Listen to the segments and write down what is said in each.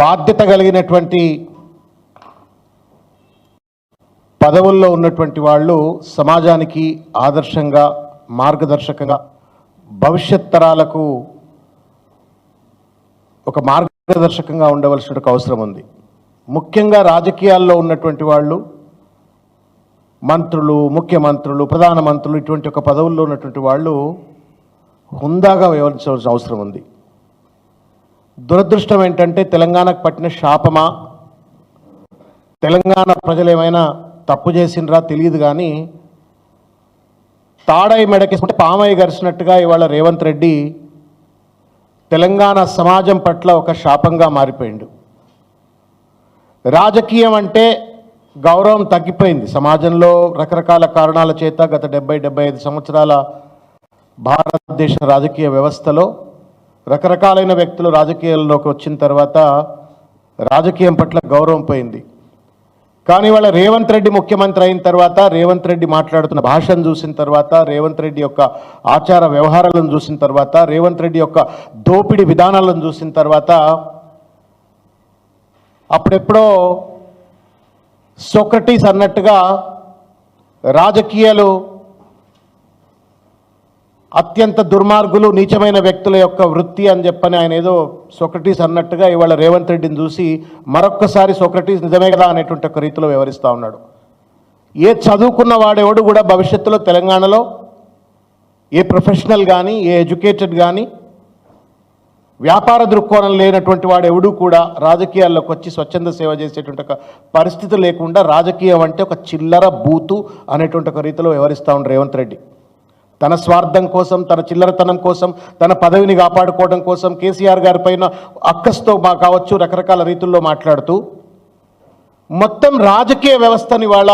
బాధ్యత కలిగినటువంటి పదవుల్లో ఉన్నటువంటి వాళ్ళు సమాజానికి ఆదర్శంగా మార్గదర్శకంగా భవిష్యత్ తరాలకు ఒక మార్గదర్శకంగా ఉండవలసిన అవసరం ఉంది. ముఖ్యంగా రాజకీయాల్లో ఉన్నటువంటి వాళ్ళు మంత్రులు ముఖ్యమంత్రులు ప్రధానమంత్రులు ఇటువంటి ఒక పదవుల్లో ఉన్నటువంటి వాళ్ళు హుందాగా వ్యవహరించవలసిన అవసరం ఉంది. దురదృష్టం ఏంటంటే తెలంగాణకు పట్టిన శాపమా? తెలంగాణ ప్రజలు ఏమైనా తప్పు చేసిండ్రా? తెలియదు కానీ తాడై మెడకేసుకుంటే పామయ్య గరిచినట్టుగా ఇవాళ రేవంత్ రెడ్డి తెలంగాణ సమాజం పట్ల ఒక శాపంగా మారిపోయిండు. రాజకీయం అంటే గౌరవం తగ్గిపోయింది. సమాజంలో రకరకాల కారణాల చేత గత డెబ్బై డెబ్బై ఐదు సంవత్సరాల భారతదేశ రాజకీయ వ్యవస్థలో రకరకాలైన వ్యక్తులు రాజకీయాల్లోకి వచ్చిన తర్వాత రాజకీయం పట్ల గౌరవం పోయింది. కానీ వాళ్ళ రేవంత్ రెడ్డి ముఖ్యమంత్రి అయిన తర్వాత రేవంత్ రెడ్డి మాట్లాడుతున్న భాషను చూసిన తర్వాత రేవంత్ రెడ్డి యొక్క ఆచార వ్యవహారాలను చూసిన తర్వాత రేవంత్ రెడ్డి యొక్క దోపిడీ విధానాలను చూసిన తర్వాత అప్పుడెప్పుడో సోక్రటీస్ అన్నట్టుగా రాజకీయాలు అత్యంత దుర్మార్గులు నీచమైన వ్యక్తుల యొక్క వృత్తి అని చెప్పని ఆయన ఏదో సోక్రటీస్ అన్నట్టుగా ఇవాళ రేవంత్ రెడ్డిని చూసి మరొక్కసారి సోక్రటీస్ నిజమే కదా అనేటువంటి ఒక రీతిలో వివరిస్తూ ఉన్నాడు. ఏ చదువుకున్న వాడెవడు కూడా భవిష్యత్తులో తెలంగాణలో ఏ ప్రొఫెషనల్ కానీ ఏ ఎడ్యుకేటెడ్ కానీ వ్యాపార దృక్కోణం లేనటువంటి వాడు ఎవడూ కూడా రాజకీయాల్లోకి వచ్చి స్వచ్ఛంద సేవ చేసేటువంటి ఒక పరిస్థితి లేకుండా రాజకీయం అంటే ఒక చిల్లర బూతు అనేటువంటి ఒక రీతిలో వ్యవహరిస్తూ ఉండు రేవంత్ రెడ్డి. తన స్వార్థం కోసం తన చిల్లరతనం కోసం తన పదవిని కాపాడుకోవడం కోసం కేసీఆర్ గారి పైన అక్కస్తో మా కావచ్చు రకరకాల రీతుల్లో మాట్లాడుతూ మొత్తం రాజకీయ వ్యవస్థని వాళ్ళ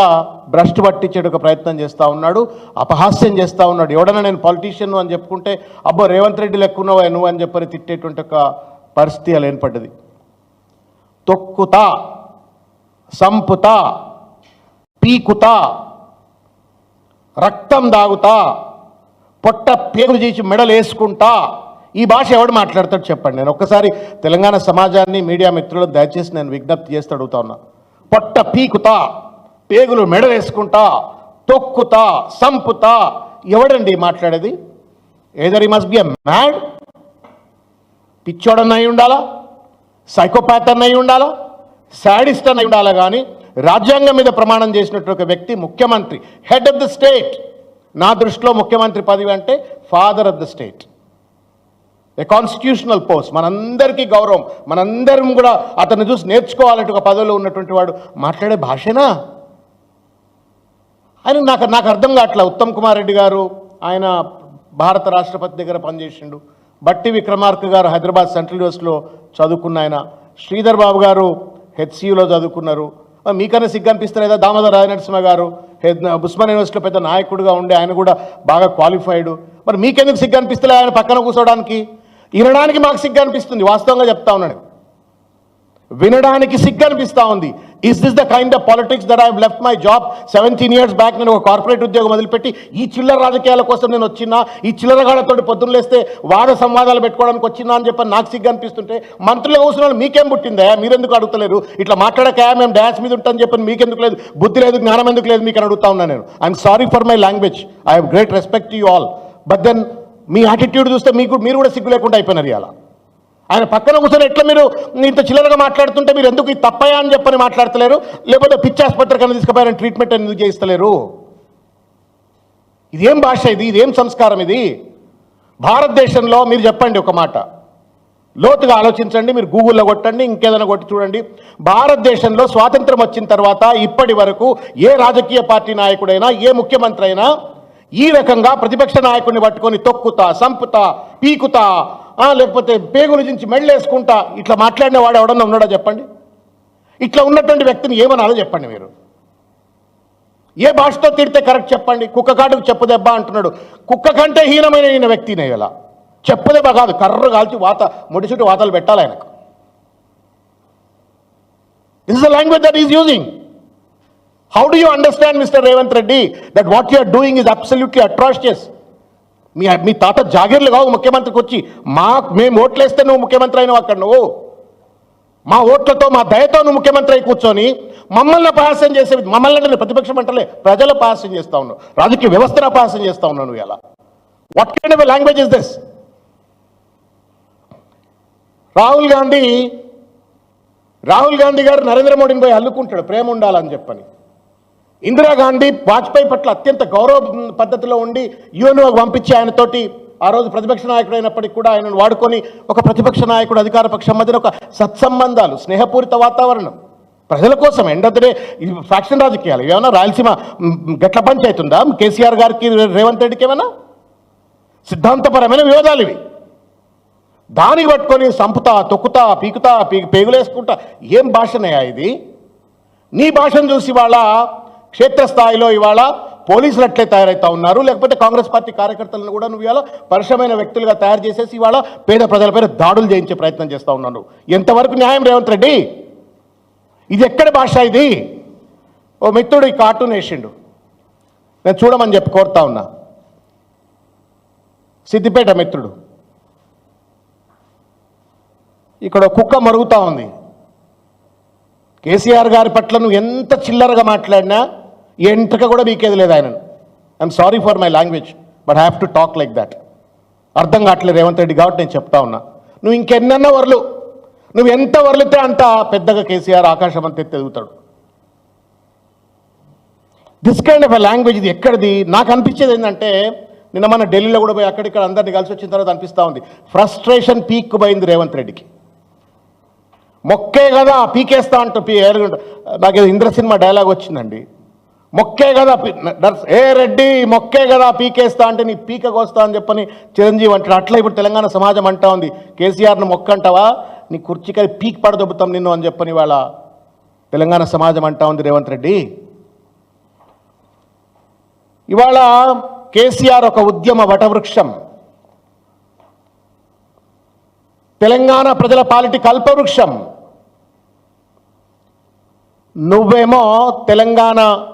భ్రష్టు పట్టించేట ఒక ప్రయత్నం చేస్తూ ఉన్నాడు అపహాస్యం చేస్తూ ఉన్నాడు. ఎవడన్నా నేను పొలిటీషియన్ అని చెప్పుకుంటే అబ్బో రేవంత్ రెడ్డి లెక్కున్నావా నువ్వు అని చెప్పని తిట్టేటువంటి ఒక పరిస్థితి అలా ఏర్పడ్డది. తొక్కుతా సంపుతా పీకుతా రక్తం దాగుతా పొట్ట పేగులు చేసి మెడలు వేసుకుంటా ఈ భాష ఎవడు మాట్లాడతాడు చెప్పండి. నేను ఒక్కసారి తెలంగాణ సమాజాన్ని మీడియా మిత్రులను దయచేసి నేను విజ్ఞప్తి చేస్తూ అడుగుతా ఉన్నా. పొట్ట పీకుతా పేగులు మెడలేసుకుంటా తొక్కుతా సంపుతా. ఎవడండి మాట్లాడేది? Either he must be a mad? పిచ్చోడన్న అయి ఉండాలా? సైకోపాత్ అన్న అయి ఉండాలా? శాడిస్ట్ అన్న ఉండాలా? కానీ రాజ్యాంగం మీద ప్రమాణం చేసినట్టు ఒక వ్యక్తి ముఖ్యమంత్రి హెడ్ ఆఫ్ ద స్టేట్. నా దృష్టిలో ముఖ్యమంత్రి పదవి అంటే father of the state a constitutional post మనందరికీ గౌరవం. మనందరం కూడా అతన్ని చూసి నేర్చుకోవాలంటే ఒక పదవిలో ఉన్నటువంటి వాడు మాట్లాడే భాషేనా? ఆయన నాకు నాకు అర్థం కావట్లే. ఉత్తమ్ కుమార్ రెడ్డి గారు ఆయన భారత రాష్ట్రపతి దగ్గర పనిచేసిండు. బట్టి విక్రమార్క గారు హైదరాబాద్ సెంట్రల్ యూనివర్సిటీలో చదువుకున్న ఆయన. శ్రీధర్ బాబు గారు హెచ్సియులో చదువుకున్నారు. మీకన్నా సిగ్గు అనిపిస్తలేదా దామోదర్ రాజనరసింహ గారు ఉస్మాన్ యూనివర్సిటీలో పెద్ద నాయకుడిగా ఉండే ఆయన కూడా బాగా క్వాలిఫైడ్. మరి మీకెందుకు సిగ్గు అనిపిస్తలే ఆయన పక్కన కూర్చోడానికి? వినడానికి మాకు సిగ్గు అనిపిస్తుంది వాస్తవంగా చెప్తా ఉన్నాడు వినడానికి సిగ్గు అనిపిస్తా ఉంది. Is this the kind of politics that I left my job seventeen years back నేను ఒక కార్పొరేట్ ఉద్యోగం మొదలుపెట్టి ఈ చిల్లర రాజకీయాల కోసం నేను వచ్చినా ఈ చిల్లరగాడతో పొద్దున్న లేస్తే వాద సంవాదాలు పెట్టుకోవడానికి వచ్చినా అని చెప్పి నాకు సిగ్గు అనిపిస్తుంటే మంత్రులు కూర్చున్న వాళ్ళు మీకేం పుట్టిందా? మీరెందుకు అడుగుతలేరు? ఇట్లా మాట్లాడక మేము డ్యాన్స్ మీద ఉంటాను చెప్పని మీకెందుకు లేదు? బుద్ధి లేదు జ్ఞానం ఎందుకు లేదు? మీకు అని అడుగుతా ఉన్నాను నేను. I'm sorry for my language I have great respect you all but then me attitude చూస్తే మీకు మీరు కూడా సిగ్గు లేకుండా అయిపోయినారు ఇలా ఆయన పక్కన కూర్చొని ఎట్లా మీరు ఇంత చిల్లరగా మాట్లాడుతుంటే మీరు ఎందుకు ఇది తప్పయా అని చెప్పని మాట్లాడతలేరు? లేకపోతే పిచ్చి ఆసుపత్రి కన్నా తీసుకుపోయారని ట్రీట్మెంట్ ఎందుకు చేయిస్తలేరు? ఇదేం భాష ఇది? ఇదేం సంస్కారం ఇది? భారతదేశంలో మీరు చెప్పండి ఒక మాట. లోతుగా ఆలోచించండి మీరు గూగుల్లో కొట్టండి ఇంకేదైనా కొట్టి చూడండి. భారతదేశంలో స్వాతంత్రం వచ్చిన తర్వాత ఇప్పటి వరకు ఏ రాజకీయ పార్టీ నాయకుడైనా ఏ ముఖ్యమంత్రి అయినా ఈ రకంగా ప్రతిపక్ష నాయకుడిని పట్టుకొని తొక్కుతా సంపుతా పీకుతా లేకపోతే పేగులు దించి మెళ్ళేసుకుంటా ఇట్లా మాట్లాడిన వాడు ఎవడన్నా ఉన్నాడో చెప్పండి? ఇట్లా ఉన్నటువంటి వ్యక్తిని ఏమనాలో చెప్పండి మీరు? ఏ భాషతో తిడితే కరెక్ట్ చెప్పండి? కుక్క కాటుకు చెప్పదెబ్బ అంటున్నాడు. కుక్క కంటే హీనమైన ఈయన వ్యక్తినే ఇలా. చెప్పుదెబ్బ కాదు కర్ర కాల్చి వాత ముడిచుట్టి వాతలు పెట్టాలి ఆయనకు. This is the language that is using how do you understand mister Revanth Reddy that what you are doing is absolutely atrocious మీ మీ తాత జాగీర్లు కావు ముఖ్యమంత్రికి వచ్చి మా మేము ఓట్లేస్తే నువ్వు ముఖ్యమంత్రి అయినావు అక్కడ నువ్వు. మా ఓట్లతో మా దయతో నువ్వు ముఖ్యమంత్రి అయి కూర్చొని మమ్మల్ని అపహాస్యం చేసే మమ్మల్ని అంటే ప్రతిపక్షం అంటలే ప్రజలు అపహాస్యం చేస్తా ఉన్నావు రాజకీయ వ్యవస్థను అపహాస్యం చేస్తా ఉన్నావు నువ్వు ఎలా what kind of language is this Rahul Gandhi Rahul Gandhi గారు నరేంద్ర మోడీని పోయి అల్లుకుంటాడు ప్రేమ ఉండాలని చెప్పని. ఇందిరాగాంధీ వాజ్పేయి పట్ల అత్యంత గౌరవ పద్ధతిలో ఉండి యుఎన్ఓకి పంపించి ఆయనతోటి ఆ రోజు ప్రతిపక్ష నాయకుడు అయినప్పటికీ కూడా ఆయనను వాడుకొని ఒక ప్రతిపక్ష నాయకుడు అధికార పక్షం మధ్యన ఒక సత్సంబంధాలు స్నేహపూరిత వాతావరణం. ప్రజల కోసం ఎండ్ ఆఫ్ ద డే ఇది ఫ్యాక్షన్ రాజకీయాలు. ఏమైనా రాయలసీమ గట్ల పంచాయతీ ఉందా? కేసీఆర్ గారికి రేవంత్ రెడ్డికి ఏమైనా సిద్ధాంతపరమైన వివాదాలు ఇవి. దానికి పట్టుకొని సంపుతా తొక్కుతా పీకుతా పీ పేగులేసుకుంటా ఏం భాషనయ్యా ఇది? నీ భాషను చూసి వాళ్ళ క్షేత్రస్థాయిలో ఇవాళ పోలీసులు అట్లే తయారవుతా ఉన్నారు. లేకపోతే కాంగ్రెస్ పార్టీ కార్యకర్తలను కూడా నువ్వు ఇవాళ పరుషమైన వ్యక్తులుగా తయారు చేసేసి ఇవాళ పేద ప్రజలపైన దాడులు చేయించే ప్రయత్నం చేస్తూ ఉన్నాను. ఎంతవరకు న్యాయం రేవంత్ రెడ్డి? ఇది ఎక్కడ భాష ఇది? ఓ మిత్రుడు ఈ కార్టూన్ వేసిండు. నేను చూడమని చెప్పి కోరుతా ఉన్నా. సిద్దిపేట మిత్రుడు. ఇక్కడ కుక్క మరుగుతూ ఉంది. కేసీఆర్ గారి పట్ల నువ్వు ఎంత చిల్లరగా మాట్లాడినా ఎంట్రక కూడా మీకేది లేదు ఆయన I'm sorry for my language but have to talk like that అర్థం కావట్లేదు రేవంత్ రెడ్డి కాబట్టి నేను చెప్తా ఉన్నా. నువ్వు ఇంకెన్న వర్లు. నువ్వు ఎంత వర్లితే అంత పెద్దగా కేసీఆర్ ఆకాశం అంత ఎత్తి ఎదుగుతాడు. దిస్ కైండ్ ఆఫ్ లాంగ్వేజ్ ఇది ఎక్కడిది? నాకు అనిపించేది ఏంటంటే నిన్న మన ఢిల్లీలో కూడా పోయి అక్కడిక్కడ అందరిని కలిసి వచ్చిన తర్వాత అనిపిస్తూ ఉంది. ఫ్రస్ట్రేషన్ పీక్ పోయింది రేవంత్ రెడ్డికి. మొక్కే కదా పీకేస్తా అంటూ పీ నాకు ఇంద్ర సినిమా డైలాగ్ వచ్చిందండి. మొక్కే కదా పీ- ఏ రెడ్డి మొక్కే కదా పీకేస్తా అంటే నీ పీక కోస్తా అని చెప్పని చిరంజీవి అంటాడు. అట్లా ఇప్పుడు తెలంగాణ సమాజం అంటా ఉంది. కేసీఆర్ను మొక్క అంటావా నీ కుర్చీకి పీక్ పడదొబ్బుతాం నిన్ను అని చెప్పని వాళ్ళ తెలంగాణ సమాజం అంటా ఉంది రేవంత్ రెడ్డి. ఇవాళ కేసీఆర్ ఒక ఉద్యమ వటవృక్షం. తెలంగాణ ప్రజల పాలిటి కల్పవృక్షం. నువ్వేమో తెలంగాణ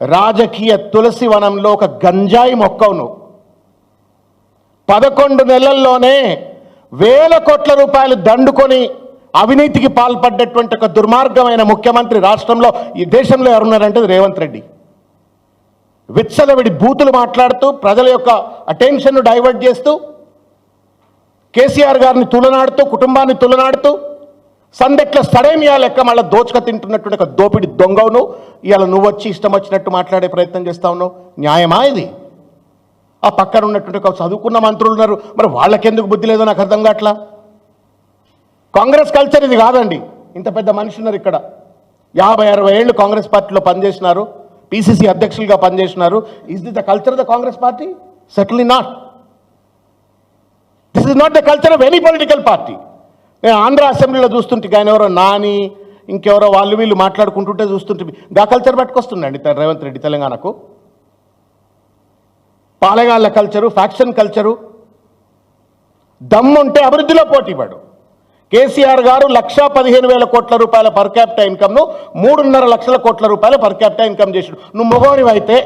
రాజకీయ తులసి వనంలో ఒక గంజాయి మొక్కవు నువ్వు పదకొండు నెలల్లోనే వేల కోట్ల రూపాయలు దండుకొని అవినీతికి పాల్పడ్డటువంటి ఒక దుర్మార్గమైన ముఖ్యమంత్రి రాష్ట్రంలో ఈ దేశంలో ఎవరున్నారంటే రేవంత్ రెడ్డి. విత్సలవిడి బూతులు మాట్లాడుతూ ప్రజల యొక్క అటెన్షన్ను డైవర్ట్ చేస్తూ కేసీఆర్ గారిని తులనాడుతూ కుటుంబాన్ని తులనాడుతూ సందెట్ల సడేమియా లెక్క మళ్ళీ దోచుక తింటున్నటువంటి ఒక దోపిడి దొంగవును. ఇవాళ నువ్వు వచ్చి ఇష్టం వచ్చినట్టు మాట్లాడే ప్రయత్నం చేస్తా ఉన్నావు. న్యాయమా ఇది? ఆ పక్కన ఉన్నటువంటి ఒక చదువుకున్న మంత్రులు ఉన్నారు. మరి వాళ్ళకెందుకు బుద్ధి లేదో నాకు అర్థం కావట్లా? కాంగ్రెస్ కల్చర్ ఇది కాదండి. ఇంత పెద్ద మనిషి ఉన్నారు ఇక్కడ. యాభై అరవై ఏళ్ళు కాంగ్రెస్ పార్టీలో పనిచేసినారు. పిసిసి అధ్యక్షులుగా పనిచేసినారు. Is the the culture of the Congress party? Settle not this is not the culture of any political party Andhra అసెంబ్లీలో చూస్తుంటే ఆయన ఎవరో నాని ఇంకెవరో వాళ్ళు వీళ్ళు మాట్లాడుకుంటుంటే చూస్తుంటే గా కల్చర్ పట్టుకొస్తుండండి రేవంత్ రెడ్డి తెలంగాణకు. పాలగాళ్ళ కల్చరు ఫ్యాక్షన్ కల్చరు దమ్ముంటే అభివృద్ధిలో పోటీపడు కేసీఆర్ గారు లక్షా పదిహేను వేల కోట్ల రూపాయల పర్ క్యాపిటా ఇన్కమ్ను మూడున్నర లక్షల కోట్ల రూపాయల పర్ క్యాపిటా ఇన్కమ్ చేసాడు. నువ్వు మగవాడివైతే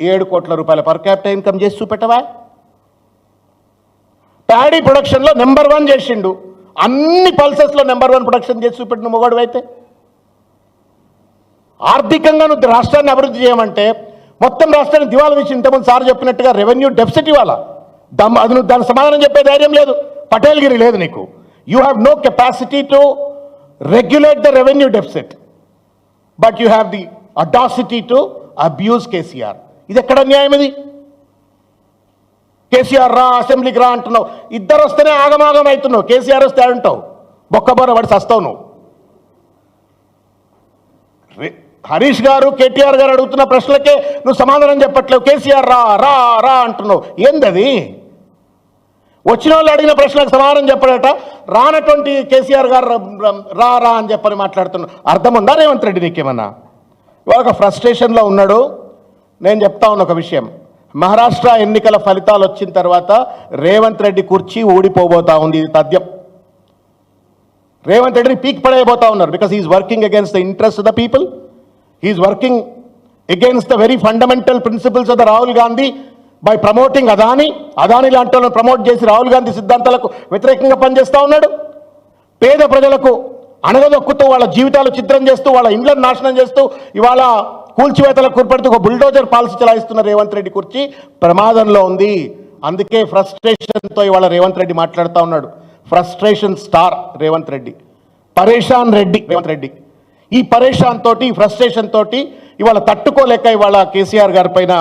ఏడు కోట్ల రూపాయల పర్ క్యాపిటా ఇన్కమ్ చేసి చూపెట్టవా? ప్యాడీ ప్రొడక్షన్లో నెంబర్ వన్ చేసిండు. అన్ని పల్సెస్లో నెంబర్ వన్ ప్రొడక్షన్ చేసి చూపెట్టిన మొగోడు అయితే. ఆర్థికంగా నువ్వు రాష్ట్రాన్ని అభివృద్ధి చేయమంటే మొత్తం రాష్ట్రాన్ని దివాలా తీసి ఇంతకుముందు సార్ చెప్పినట్టుగా రెవెన్యూ డెఫిసిట్ ఇవ్వాలా? దమ్ అది నువ్వు దాని సమాధానం చెప్పే ధైర్యం లేదు. పటేల్గిరి లేదు నీకు. You have no capacity to regulate the revenue deficit but you have the audacity to abuse KCR ఇది ఎక్కడ న్యాయం ఇది? కేసీఆర్ రా అసెంబ్లీకి రా అంటున్నావు. ఇద్దరు వస్తేనే ఆగమాగం అవుతున్నావు. కేసీఆర్ వస్తే అంటావు బొక్కబోర పడి సస్తావు నువ్వు. హరీష్ గారు కేటీఆర్ గారు అడుగుతున్న ప్రశ్నలకే నువ్వు సమాధానం చెప్పట్లేవు. కేసీఆర్ రా రా రా అంటున్నావు. ఏందది? వచ్చిన వాళ్ళు అడిగిన ప్రశ్నలకు సమాధానం చెప్పడట. రానటువంటి కేసీఆర్ గారు రా రా అని చెప్పని మాట్లాడుతున్నావు అర్థం ఉందా రేవంత్ రెడ్డి నీకేమన్నా? ఇవాళ ఒక ఫ్రస్ట్రేషన్లో ఉన్నాడు. నేను చెప్తా ఉన్న ఒక విషయం. మహారాష్ట్ర ఎన్నికల ఫలితాలు వచ్చిన తర్వాత రేవంత్ రెడ్డి కుర్చీ ఊడిపోబోతా ఉంది. ఇది తథ్యం. రేవంత్ రెడ్డిని పీక్ పడేయబోతా ఉన్నారు. Because is working against the interest of the people is working against the very fundamental principles of the Rahul Gandhi by promoting Adani Adani లాంటి వాళ్ళని ప్రమోట్ చేసి రాహుల్ గాంధీ సిద్ధాంతాలకు వ్యతిరేకంగా పనిచేస్తూ ఉన్నాడు. పేద ప్రజలకు అణగదొక్కుతూ వాళ్ళ జీవితాలు చిత్రం చేస్తూ వాళ్ళ ఇండ్లను నాశనం చేస్తూ ఇవాళ కూల్చివేతలకు కుర్పడుతూ ఒక బుల్డోజర్ పాలసీ చలాయిస్తున్న రేవంత్ రెడ్డి కుర్చీ ప్రమాదంలో ఉంది. అందుకే ఫ్రస్ట్రేషన్తో ఇవాళ రేవంత్ రెడ్డి మాట్లాడుతూ ఉన్నాడు. Frustration star Revanth Reddy. పరేషాన్ రెడ్డి రేవంత్ రెడ్డి. ఈ పరేషాన్ తోటి ఫ్రస్ట్రేషన్ తోటి ఇవాళ తట్టుకోలేక ఇవాళ కేసీఆర్ గారి పైన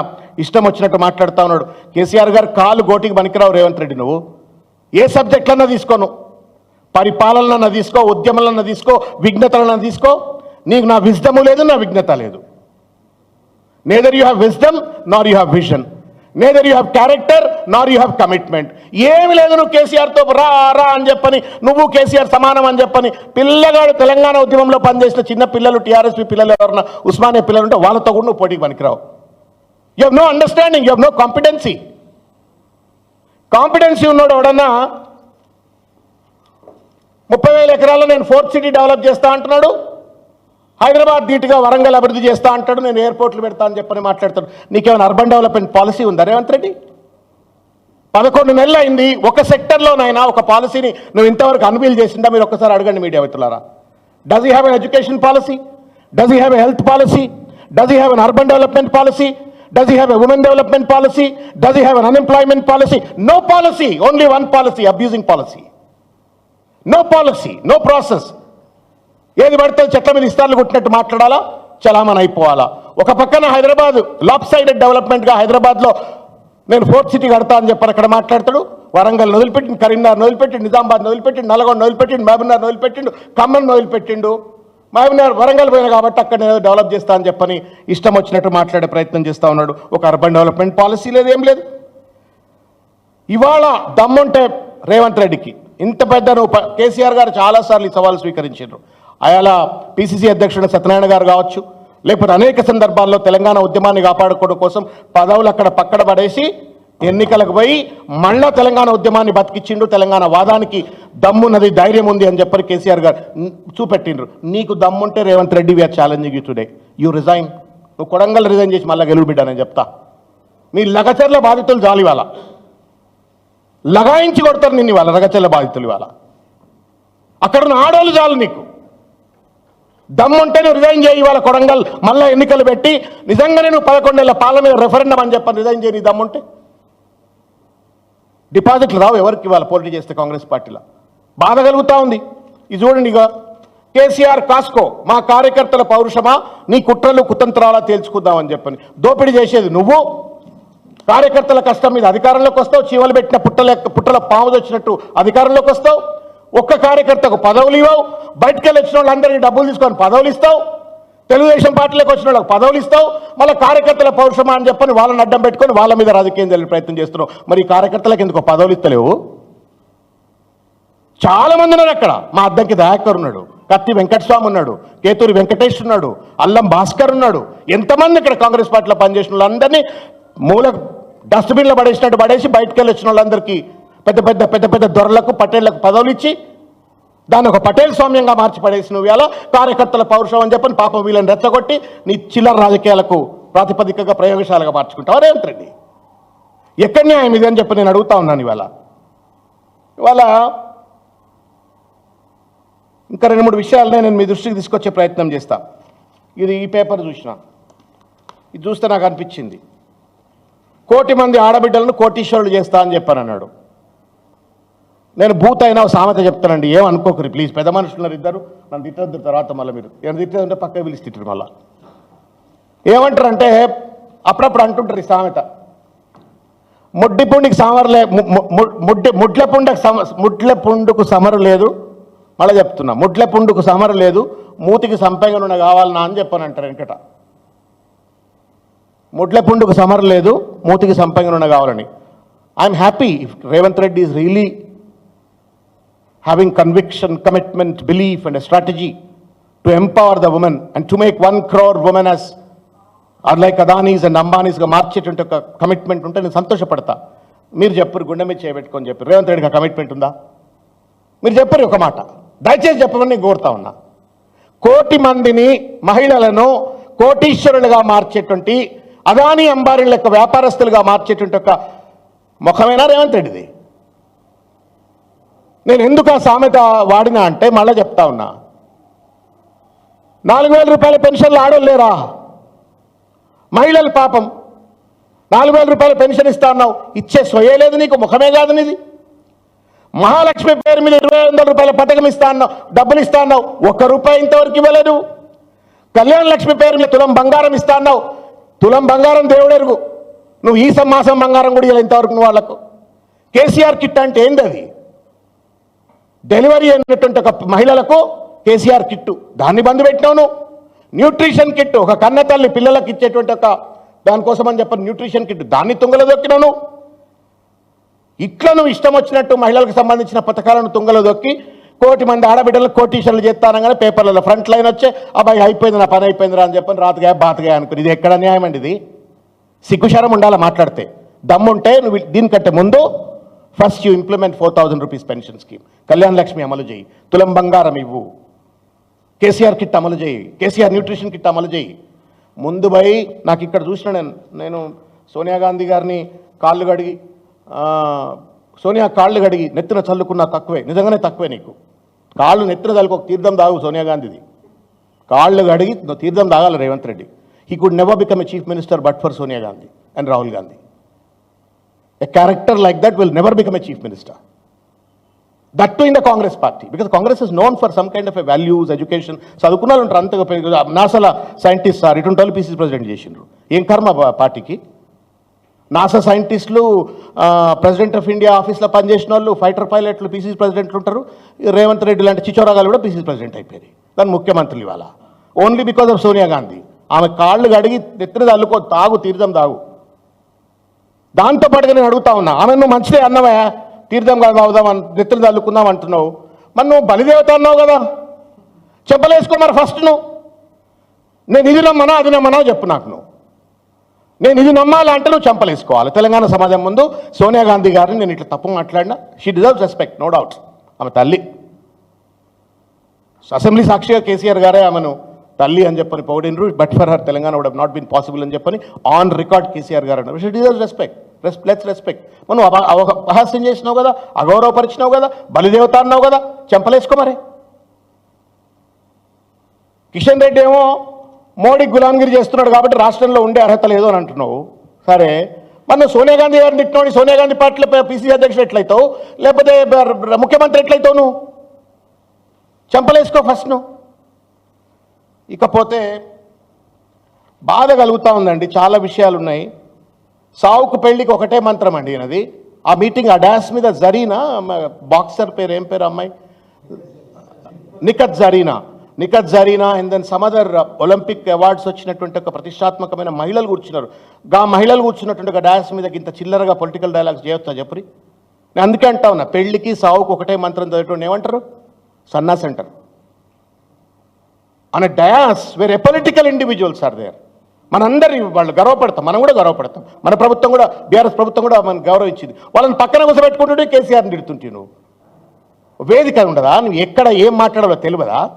ఇష్టం వచ్చినట్టు మాట్లాడుతా ఉన్నాడు. కేసీఆర్ గారు కాలు గోటికి పనికిరావు రేవంత్ రెడ్డి నువ్వు. ఏ సబ్జెక్ట్లన్నా తీసుకోను. పరిపాలనన్నా తీసుకో ఉద్యమాలన్నా తీసుకో విఘ్నతలన్నా తీసుకో. నీకు నా విజ్ఞము లేదు నా విఘ్నత లేదు. Neither you have wisdom nor you have vision neither you have character nor you have commitment ఏమి లేదు నువ్వు కేసీఆర్తో రా రా అని చెప్పని నువ్వు కేసీఆర్ సమానం అని చెప్పని పిల్లగాడు తెలంగాణ ఉద్యమంలో పనిచేసిన చిన్న పిల్లలు టీఆర్ఎస్పీ పిల్లలు ఎవరన్నా ఉస్మానియా పిల్లలు ఉంటే వాళ్ళతో కూడా నువ్వు పోటీకి పనికిరావు. You have no understanding you have no competency competency ఉన్నాడు ఎవడన్నా ముప్పై వేల ఎకరాల్లో నేను ఫోర్త్ సిటీ డెవలప్ చేస్తా అంటున్నాడు? హైదరాబాద్ ధీటుగా వరంగల్ అభివృద్ధి చేస్తా అంటాడు నేను ఎయిర్పోర్ట్లు పెడతా అని చెప్పని మాట్లాడతాడు. నీకేమైనా అర్బన్ డెవలప్మెంట్ పాలసీ ఉందా రేవంత్ రెడ్డి? పదకొండు నెలలు అయింది ఒక సెక్టర్లోనైనా ఒక పాలసీని నువ్వు ఇంతవరకు అన్వీల్ చేసిందా? మీరు ఒక్కసారి అడగండి మీడియా మిత్రులారా. Does you have an education policy does you have a health policy does you have an urban development policy does you have a women development policy does you have an unemployment policy no policy only one policy abusing policy no policy no process ఏది పడితే చెట్ల మీద ఇస్తార్లు కొట్టినట్టు మాట్లాడాలా? చలామణి అయిపోవాలా? ఒక పక్కన Hyderabad lap sided డెవలప్మెంట్గా హైదరాబాద్లో నేను ఫోర్త్ సిటీ కడతా అని చెప్పని అక్కడ మాట్లాడతాడు. వరంగల్ వదిలిపెట్టిండు కరీంనగర్ వదిలిపెట్టిండు నిజామాబాద్ వదిలిపెట్టిండు నల్గొండ వదిలిపెట్టిండు మహబూబ్నగర్ వదిలిపెట్టిండు ఖమ్మం వదిలిపెట్టిండు. మహబూబ్నగర్ వరంగల్ పోయిన కాబట్టి అక్కడ నేను డెవలప్ చేస్తా అని చెప్పని ఇష్టం వచ్చినట్టు మాట్లాడే ప్రయత్నం చేస్తా ఉన్నాడు. ఒక అర్బన్ డెవలప్మెంట్ పాలసీ లేదు ఏం లేదు. ఇవాళ దమ్ముంటే రేవంత్ రెడ్డికి ఇంత పెద్ద నువ్వు ప- కేసీఆర్ గారు చాలాసార్లు ఈ సవాల్ స్వీకరించారు. అయాల పిసిసి అధ్యక్షుడు సత్యనారాయణ గారు కావచ్చు లేకపోతే అనేక సందర్భాల్లో తెలంగాణ ఉద్యమాన్ని కాపాడుకోవడం కోసం పదవులు అక్కడ పక్కన పడేసి ఎన్నికలకు పోయి మళ్ళా తెలంగాణ ఉద్యమాన్ని బతికిచ్చిండు తెలంగాణ వాదానికి దమ్మున్నది ధైర్యం ఉంది అని చెప్పారు కేసీఆర్ గారు చూపెట్టిండ్రు. నీకు దమ్ముంటే Revanth Reddy we're challenging you today you resign నువ్వు కొడంగల్ రిజైన్ చేసి మళ్ళీ గెలువు బిడ్డానని చెప్తా. మీ లగచర్ల బాధితులు జాలి వాళ్ళ లగాయించి కొడతారు నిన్ను ఇవాళ రగచెల్ల బాధితులు ఇవాళ. అక్కడ ఉన్న ఆడవాళ్ళు చాలు నీకు. దమ్ముంటే నువ్వు రిజైన్ చేయి ఇవాళ కొడంగల్. మళ్ళీ ఎన్నికలు పెట్టి నిజంగానే నువ్వు పదకొండేళ్ళ పాలన మీద రెఫరెండం అని చెప్పని రిజైన్ చేయి నీ దమ్ముంటే. డిపాజిట్లు రావు ఎవరికి ఇవాళ పోటీ చేస్తే కాంగ్రెస్ పార్టీలో. బాధ కలుగుతూ ఉంది. ఇది చూడండి ఇక కేసీఆర్ కాస్కో మా కార్యకర్తల పౌరుషమా? నీ కుట్రలు కుతంత్రాలా తేల్చుకుందామని చెప్పని. దోపిడీ చేసేది నువ్వు. కార్యకర్తల కష్టం మీద అధికారంలోకి వస్తావు. చీమలు పెట్టిన పుట్టల పుట్టల పాము వచ్చినట్టు అధికారంలోకి వస్తావు. ఒక్క కార్యకర్తకు పదవులు ఇవ్వవు. బయటకు వెళ్ళి వచ్చిన వాళ్ళందరికీ డబ్బులు తీసుకొని పదవులు ఇస్తావు. తెలుగుదేశం పార్టీలోకి వచ్చిన వాళ్ళకి పదవులు ఇస్తావు. మళ్ళీ కార్యకర్తల పౌరుషమా అని చెప్పని వాళ్ళని అడ్డం పెట్టుకొని వాళ్ళ మీద రాజకీయం జరిగే ప్రయత్నం చేస్తున్నావు. మరి కార్యకర్తలకు ఎందుకు పదవులు ఇస్తలేవు? చాలామంది ఉన్నారు అక్కడ. మా అద్దంకి దయాకర్ ఉన్నాడు. కత్తి వెంకటస్వామి ఉన్నాడు. కేతూరి వెంకటేష్ ఉన్నాడు. అల్లం భాస్కర్ ఉన్నాడు. ఎంతమంది ఇక్కడ కాంగ్రెస్ పార్టీలో పనిచేసిన వాళ్ళందరినీ మూల డస్ట్బిన్లో పడేసినట్టు పడేసి బయటకు వెళ్ళి వచ్చిన వాళ్ళందరికీ పెద్ద పెద్ద పెద్ద పెద్ద దొరలకు పటేళ్ళకు పదవులు ఇచ్చి దాన్ని ఒక పటేల్ స్వామ్యంగా మార్చి నువ్వు కార్యకర్తల పౌరుషం అని చెప్పని పాపం వీళ్ళని రెచ్చగొట్టి నీ చిల్లర రాజకీయాలకు ప్రాతిపదికగా ప్రయోగశాలగా మార్చుకుంటావు? రేవంత్ రెడ్డి. ఎక్కడ న్యాయం ఇది అని చెప్పి నేను అడుగుతా ఉన్నాను ఇవాళ. ఇవాళ ఇంకా రెండు మూడు విషయాలనే నేను మీ దృష్టికి తీసుకొచ్చే ప్రయత్నం చేస్తా. ఇది ఈ పేపర్ చూసిన. ఇది చూస్తే నాకు అనిపించింది. కోటి మంది ఆడబిడ్డలను కోటీశ్వరులు చేస్తా అని చెప్పాను అన్నాడు. నేను భూత అయినా సామెత చెప్తానండి. ఏం ప్లీజ్ పెద్ద మనుషులు ఇద్దరు. నన్ను తిట్టద్దు తర్వాత మళ్ళీ మీరు. నేను తిట్టేదంటే పక్క పిలిచి తిట్టరు మళ్ళా. ఏమంటారంటే అప్పుడప్పుడు అంటుంటారు ఈ సామెత. ముడ్డి పుండికి సమరు లే ముడ్డి ముడ్ల పుండకు సమ ముడ్ల పుండుకు సమరు లేదు. మళ్ళీ చెప్తున్నా. ముడ్ల పుండుకు సమరు లేదు. మూతికి సంపెంగ నూనె కావాలనా అని చెప్పని అంటారు వెంకట. ముడ్ల పుండుకు సమరు లేదు. మూతికి సంపెంగ కావాలని. I'm happy if Revanth Reddy is really having conviction, commitment, belief, and a strategy to empower the and and to make one crore women as like Adanis and అంబానీస్గా మార్చేటువంటి ఒక కమిట్మెంట్ ఉంటే నేను సంతోషపడతా. మీరు చెప్పరు గుండె మీద చేయబెట్టుకొని చెప్పారు. రేవంత్ రెడ్డికి ఆ కమిట్మెంట్ ఉందా? మీరు చెప్పరు ఒక మాట. దయచేసి చెప్పమని నేను కోరుతా ఉన్నా. కోటి మందిని మహిళలను కోటీశ్వరులుగా మార్చేటువంటి అదాని అంబానీ లెక్క వ్యాపారస్తులుగా మార్చేటువంటి ఒక ముఖమైన రేవంత్ రెడ్డిది? నేను ఎందుకు ఆ సామెత వాడినా అంటే మళ్ళీ చెప్తా ఉన్నా. నాలుగు వేల రూపాయల పెన్షన్లు ఆడలేరా మహిళలు పాపం. నాలుగు వేల రూపాయల పెన్షన్ ఇస్తా అన్నావు. ఇచ్చే స్వయే లేదు నీకు ముఖమే కాదు నీది. మహాలక్ష్మి పేరు మీద ఇరవై వందల రూపాయల పథకం ఇస్తా అన్నావు డబ్బులు ఇస్తా అన్నావు. ఒక్క రూపాయి ఇంతవరకు ఇవ్వలేదు. కళ్యాణ లక్ష్మి పేరు మీద తులం బంగారం ఇస్తా అన్నావు. తులం బంగారం దేవుడెరుగు నువ్వు ఈ సమాసం బంగారం కూడా ఇంతవరకు నువ్వు వాళ్ళకు. కేసీఆర్ కిట్ అంటే ఏంది అది డెలివరీ అయినటువంటి ఒక మహిళలకు కేసీఆర్ కిట్టు. దాన్ని బంద్ పెట్టినాను. న్యూట్రిషన్ కిట్ ఒక కన్నతల్లి పిల్లలకు ఇచ్చేటువంటి ఒక దానికోసం అని చెప్పి న్యూట్రిషన్ కిట్ దాన్ని తుంగలో దొక్కినావు ఇట్లా నువ్వు ఇష్టం వచ్చినట్టు మహిళలకు సంబంధించిన పథకాలను తుంగలో దొక్కి కోటి మంది ఆడబిడ్డలు కోటీషన్లు చేస్తానగానే పేపర్లలో ఫ్రంట్ లైన్ వచ్చే అబ్బాయి అయిపోయింది నా పని అయిపోయిందిరా అని చెప్పని రాతగా బాతగా అనుకుని ఇది ఎక్కడ న్యాయం అండి ఇది? సిగ్గుశరం ఉండాలి మాట్లాడితే. దమ్ముంటే నువ్వు దీనికంటే ముందు first you implement four thousand rupees pension scheme Kalyan Lakshmi అమలు చేయి తులం బంగారం ఇవ్వు కేసీఆర్ కిట్ అమలు చేయి కేసీఆర్ న్యూట్రిషన్ కిట్ అమలు చేయి ముందు పోయి నాకు ఇక్కడ చూసిన నేను నేను సోనియా గాంధీ గారిని కాళ్ళు కడిగి సోనియా కాళ్ళు కడిగి నెత్తిన చల్లుకున్నా తక్కువే నిజంగానే తక్కువే నీకు. కాళ్ళు నెత్తిన చల్లుకో తీర్థం దాగు సోనియా గాంధీది. కాళ్ళు కడిగి తీర్థం దాగాలి Revanth Reddy. He could never become a chief minister but for Sonia Gandhi and Rahul Gandhi a character like that will never become a chief minister that too in the Congress party because Congress is known for some kind of a values education చదువుకున్న వాళ్ళు ఉంటారు అంతగా నాసాల scientist sir ఇటువంటి వాళ్ళు PCC president చేసిండ్రు. ఏం కర్మ పార్టీకి? నాసా సైంటిస్టులు ప్రెసిడెంట్ ఆఫ్ ఇండియా ఆఫీస్లో పనిచేసిన వాళ్ళు ఫైటర్ పైలట్లు పీసీసీ ప్రెసిడెంట్లు ఉంటారు. రేవంత్ రెడ్డి లాంటి చిచోరాగాలు కూడా పీసీసీ ప్రెసిడెంట్ అయిపోయారు. దాని ముఖ్యమంత్రులు ఇవాళ only because of Sonia Gandhi ఆమె కాళ్ళు కడిగి నెత్తిన తల్లుకో తాగు తీర్థం తాగు. దాంతో పాటుగా నేను అడుగుతా ఉన్నా. ఆమె నువ్వు మంచిదే అన్నవా? తీర్థం కాదు అవుదాం అని నెత్తులు తల్లుకుందాం అంటున్నావు. మరి నువ్వు బలిదేవత అన్నావు కదా? చెప్పలేసుకో మరి ఫస్ట్ నువ్వు. నేను ఇది నమ్మనా అది నమ్మనా చెప్పు నాకు నువ్వు. నేను ఇది నమ్మాలంటే నువ్వు చంపలేసుకోవాలి. తెలంగాణ సమాజం ముందు సోనియా గాంధీ గారిని నేను ఇట్లా తప్పు మాట్లాడినా she deserves respect no doubt ఆమె తల్లి. అసెంబ్లీ సాక్షిగా కేసీఆర్ గారే ఆమెను. తల్లి అని చెప్పని పొగిడినరు but for her Telangana would not been possible అని చెప్పని ఆన్ రికార్డ్ కేసీఆర్ గారు అన్నారు. She respect respect let's respect మనం అపహాస్యం చేసినావు కదా అగౌరవపరిచినావు కదా బలిదేవత అన్నావు కదా చెంపలేసుకో మరి. కిషన్ రెడ్డి ఏమో మోడీ గులాంగిరి చేస్తున్నాడు కాబట్టి రాష్ట్రంలో ఉండే అర్హత లేదు అని అంటున్నావు. సరే మన సోనియా గాంధీ గారిని తిట్టినోడి సోనియా గాంధీ పార్టీలో పీసీసీ అధ్యక్షుడు ఎట్లయితావు? లేకపోతే ముఖ్యమంత్రి ఎట్లయితావు నువ్వు చెంపలేసుకో ఫస్ట్ నువ్వు ఇకపోతే బాధ కలుగుతూ ఉందండి చాలా విషయాలు ఉన్నాయి సావుకు పెళ్ళికి ఒకటే మంత్రం అండి ఈయనది. ఆ మీటింగ్ ఆ డాన్స్ మీద జరీనా? బాక్సర్ పేరు ఏం పేరు అమ్మాయి? Nikhat Zareen? Nikhat Zareen and then some other Olympic awards వచ్చినటువంటి ఒక ప్రతిష్టాత్మకమైన మహిళలు కూర్చున్నారు. గా మహిళలు కూర్చున్నటువంటి ఒక డాన్స్ మీద ఇంత చిల్లరగా పొలిటికల్ డైలాగ్స్ చేయొచ్చా చెప్పురి నేను అందుకే అంటా ఉన్నా పెళ్ళికి సావుకు ఒకటే మంత్రం చదివేటువంటి ఏమంటారు? సన్నాస్ అంటారు అనే డయాస్ వేరే పొలిటికల్ ఇండివిజువల్స్ ఆర్ దేర్ మనందరి వాళ్ళు గర్వపడతాం మనం కూడా గర్వపడతాం. మన ప్రభుత్వం కూడా బీఆర్ఎస్ ప్రభుత్వం కూడా మనం గౌరవించింది. వాళ్ళని పక్కన కూసబెట్టుకుంటుంటే కేసీఆర్ని తిడుతుంటే నువ్వు వేదిక ఉండదా? నువ్వు ఎక్కడ ఏం మాట్లాడాలో తెలియదా?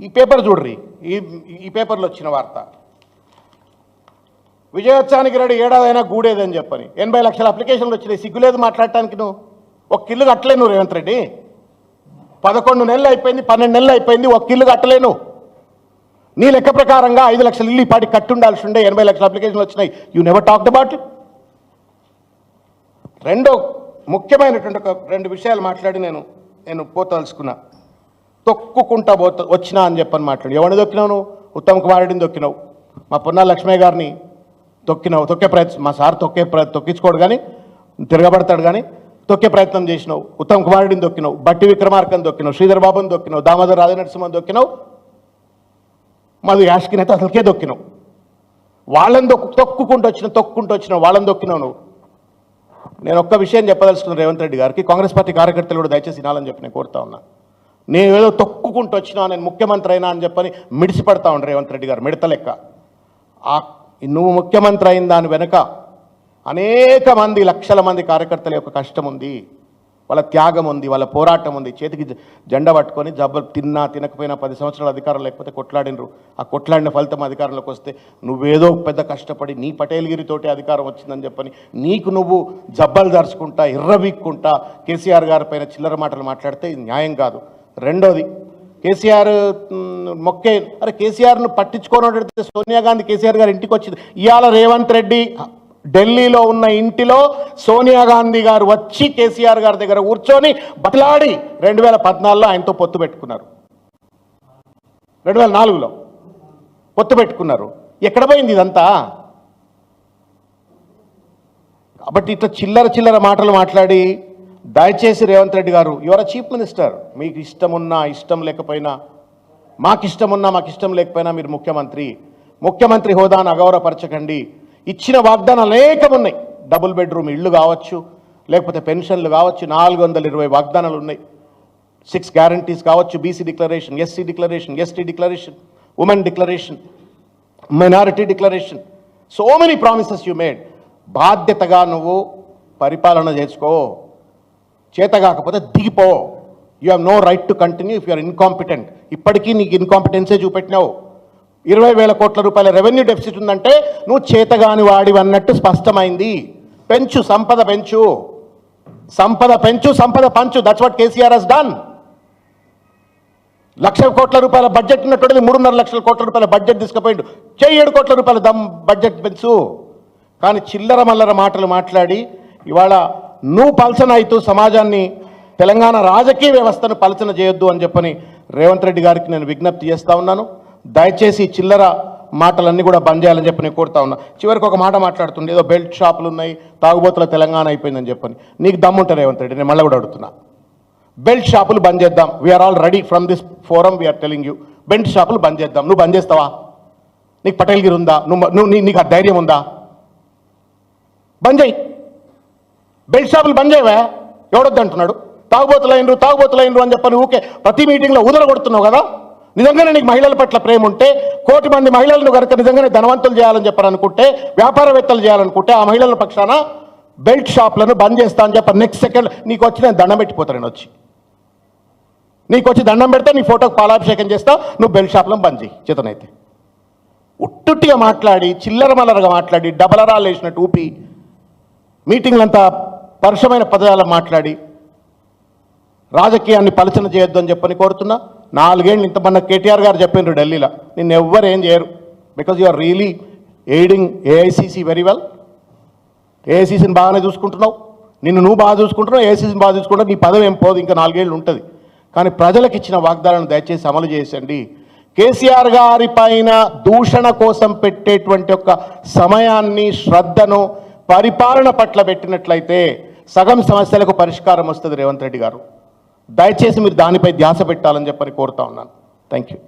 ఈ పేపర్ చూడ్రి. ఈ ఈ పేపర్లో వచ్చిన వార్త. విజయోత్సవానికి రెడీ ఏడాదైనా గూడేదని చెప్పని. ఎనభై లక్షల అప్లికేషన్లు వచ్చినాయి. సిగ్గులేదు మాట్లాడటానికి నువ్వు. ఒక కిల్లు కట్టలే నువ్వు రేవంత్ రెడ్డి. పదకొండు నెలలు అయిపోయింది పన్నెండు నెలలు అయిపోయింది ఒక కిల్లు కట్టలేను. నీ లెక్క ప్రకారంగా ఐదు లక్షలు ఇల్లు ఈ పాటి ఉండాల్సి ఉండే ఎనభై లక్షల అప్లికేషన్లు వచ్చినాయి. You never talk about it రెండో ముఖ్యమైనటువంటి ఒక రెండు విషయాలు మాట్లాడి నేను నేను పోతలుచుకున్నా తొక్కుకుంటా పోత వచ్చినా అని చెప్పని మాట్లాడి. ఎవరిని దొక్కినావు నువ్వు? ఉత్తమ్ కుమార్ రెడ్డిని దొక్కినావు మా పొన్నా లక్ష్మయ్య గారిని తొక్కినావు. తొక్కే ప్రయత్నం మా సార్ తొక్కే ప్ర తొక్కించుకోడు కానీ తిరగబడతాడు కానీ తొక్కే ప్రయత్నం చేసినావు ఉత్తమ్ కుమార్ రెడ్డిని దొక్కినావు బట్టి విక్రమార్కని దొక్కినావు శ్రీధర్ బాబుని దొక్కినావు దామోదర్ రాజనరసింహని దొక్కినావు మధు యాష్కిని అయితే అసలుకే దొక్కినావు. వాళ్ళని దొక్కు తొక్కుకుంటూ వచ్చిన తొక్కుంటూ వచ్చిన వాళ్ళని దొక్కినావు నువ్వు. నేను ఒక్క విషయం చెప్పదలుచుకున్నాను రేవంత్ రెడ్డి గారికి కాంగ్రెస్ పార్టీ కార్యకర్తలు కూడా దయచేసి వినాలని చెప్పి నేను కోరుతా ఉన్నా. నేను ఏదో తొక్కుకుంటూ వచ్చినా నేను ముఖ్యమంత్రి అయినా అని చెప్పని మిడిసిపడతా ఉండు రేవంత్ రెడ్డి గారు మిడత లెక్క ఆ నువ్వు ముఖ్యమంత్రి అయిన దాని వెనక అనేక మంది లక్షల మంది కార్యకర్తల యొక్క కష్టం ఉంది. వాళ్ళ త్యాగం ఉంది వాళ్ళ పోరాటం ఉంది. చేతికి జెండా పట్టుకొని జబ్బ తిన్నా తినకపోయినా పది సంవత్సరాల అధికారం లేకపోతే కొట్లాడినరు. ఆ కొట్లాడిన ఫలితం అధికారంలోకి వస్తే నువ్వేదో పెద్ద కష్టపడి నీ పటేల్గిరితోటి అధికారం వచ్చిందని చెప్పని నీకు నువ్వు జబ్బలు దరుచుకుంటా ఎర్రబీక్కుంటా కేసీఆర్ గారి పైన చిల్లర మాటలు మాట్లాడితే ఇది న్యాయం కాదు. రెండోది కేసీఆర్ మొక్కే అరే కేసీఆర్ను పట్టించుకోనడితే సోనియా గాంధీ కేసీఆర్ గారి ఇంటికి వచ్చింది ఇవాళ రేవంత్ రెడ్డి ఢిల్లీలో ఉన్న ఇంటిలో సోనియా గాంధీ గారు వచ్చి కేసీఆర్ గారి దగ్గర కూర్చొని బట్లాడి రెండు వేల పద్నాలుగులో ఆయనతో పొత్తు పెట్టుకున్నారు. రెండు వేల నాలుగులో పొత్తు పెట్టుకున్నారు. ఎక్కడ పోయింది ఇదంతా? కాబట్టి ఇట్లా చిల్లర చిల్లర మాటలు మాట్లాడి దయచేసి రేవంత్ రెడ్డి గారు యువర్ చీఫ్ మినిస్టర్ మీకు ఇష్టం ఉన్నా ఇష్టం లేకపోయినా మాకు ఇష్టమున్నా మాకు ఇష్టం లేకపోయినా మీరు ముఖ్యమంత్రి. ముఖ్యమంత్రి హోదాను అగౌరవపరచకండి. ఇచ్చిన వాగ్దానాలు అనేకమున్నాయి డబుల్ బెడ్రూమ్ ఇళ్ళు కావచ్చు లేకపోతే పెన్షన్లు కావచ్చు నాలుగు వందల ఇరవై వాగ్దానాలు ఉన్నాయి. సిక్స్ గ్యారంటీస్ కావచ్చు BC declaration SC declaration ST declaration women declaration minority declaration. So many promises you made. బాధ్యతగా నువ్వు పరిపాలన చేసుకో చేత కాకపోతే దిగిపో. You have no right to continue if you're incompetent. ఇప్పటికీ నీకు ఇన్కాంపిటెన్సే చూపెట్టినావు. ఇరవై వేల కోట్ల రూపాయల రెవెన్యూ డెఫిసిట్ ఉందంటే నువ్వు చేతగాని వాడివి అన్నట్టు స్పష్టమైంది. పెంచు సంపద పెంచు. సంపద పెంచు సంపద పంచు. That's what KCR has done lakh కోట్ల రూపాయల బడ్జెట్ ఉన్నటువంటిది మూడున్నర లక్షల కోట్ల రూపాయల బడ్జెట్ తీసుకుపోయిండు. చెయ్యేడు ఏడు కోట్ల రూపాయల దమ్ బడ్జెట్ పెంచు. కానీ చిల్లర మల్లర మాటలు మాట్లాడి ఇవాళ నువ్వు పలసన అవుతూ సమాజాన్ని తెలంగాణ రాజకీయ వ్యవస్థను పలచన చేయొద్దు అని చెప్పని రేవంత్ రెడ్డి గారికి నేను విజ్ఞప్తి చేస్తా ఉన్నాను. దయచేసి చిల్లర మాటలన్నీ కూడా బంద్ చేయాలని చెప్పి నేను కోరుతా ఉన్నా. చివరికి ఒక మాట మాట్లాడుతుండే ఏదో బెల్ట్ షాపులు ఉన్నాయి తాగుబోతుల తెలంగాణ అయిపోయిందని చెప్పని. నీకు దమ్ముంటే రేవంత్ రెడ్డి నేను మళ్ళీ కూడా అడుగుతున్నా. బెల్ట్ షాపులు బంద్ చేద్దాం. We're all ready from this forum we're telling you belt షాపులు బంద్ చేద్దాం. నువ్వు బంద్ చేస్తావా? నీకు పటేల్గిరి ఉందా? నువ్వు నువ్వు నీ- నీకు ఆ ధైర్యం ఉందా? బంద్ చేయి. బెల్ట్ షాపులు బంద్ చేయవా. ఎవడొద్దంటున్నాడు? తాగుబోతులైనరు తాగుబోతులైనరు అని చెప్పని ఊకే ప్రతి మీటింగ్లో ఊదర కొడుతున్నావు కదా? నిజంగానే నీకు మహిళల పట్ల ప్రేమ ఉంటే కోటి మంది మహిళలను కనుక నిజంగానే ధనవంతులు చేయాలని చెప్పాలనుకుంటే వ్యాపారవేత్తలు చేయాలనుకుంటే ఆ మహిళల పక్షాన బెల్ట్ షాప్లను బంద్ చేస్తా అని చెప్పి నెక్స్ట్ సెకండ్ నీకు వచ్చి నేను దండం పెట్టిపోతాను నేను వచ్చి. నీకు వచ్చి దండం పెడితే నీ ఫోటోకి పాలాభిషేకం చేస్తా నువ్వు బెల్ట్ షాప్లను బంద్ చేయి చేతనైతే. ఉట్టుట్టిగా మాట్లాడి చిల్లర మల్లరగా మాట్లాడి డబలరాలు వేసినట్టు ఊపి మీటింగ్లంతా పరుషమైన పదజాలం మాట్లాడి రాజకీయాన్ని పలచన చేయొద్దు అని చెప్పని కోరుతున్నా. నాలుగేళ్ళు ఇంత మన కేటీఆర్ గారు చెప్పిండ్రు ఢిల్లీలో. నిన్ను ఎవ్వరు ఏం చేయరు. Because you are really aiding AICC very well ఏఐసిసిని బాగానే చూసుకుంటున్నావు. నిన్ను నువ్వు బాగా చూసుకుంటున్నావు ఏఐసిసిని బాగా చూసుకుంటావు నీ పదవి ఏం పోదు ఇంకా నాలుగేళ్ళు ఉంటుంది. కానీ ప్రజలకు ఇచ్చిన వాగ్దానాలను దయచేసి అమలు చేసండి కేసీఆర్ గారి పైన దూషణ కోసం పెట్టేటువంటి ఒక సమయాన్ని శ్రద్ధను పరిపాలన పట్ల పెట్టినట్లయితే సగం సమస్యలకు పరిష్కారం వస్తుంది రేవంత్ రెడ్డి గారు. దయచేసి మీరు దానిపై ధ్యాస పెట్టాలని చెప్పని కోరుతా ఉన్నాను. Thank you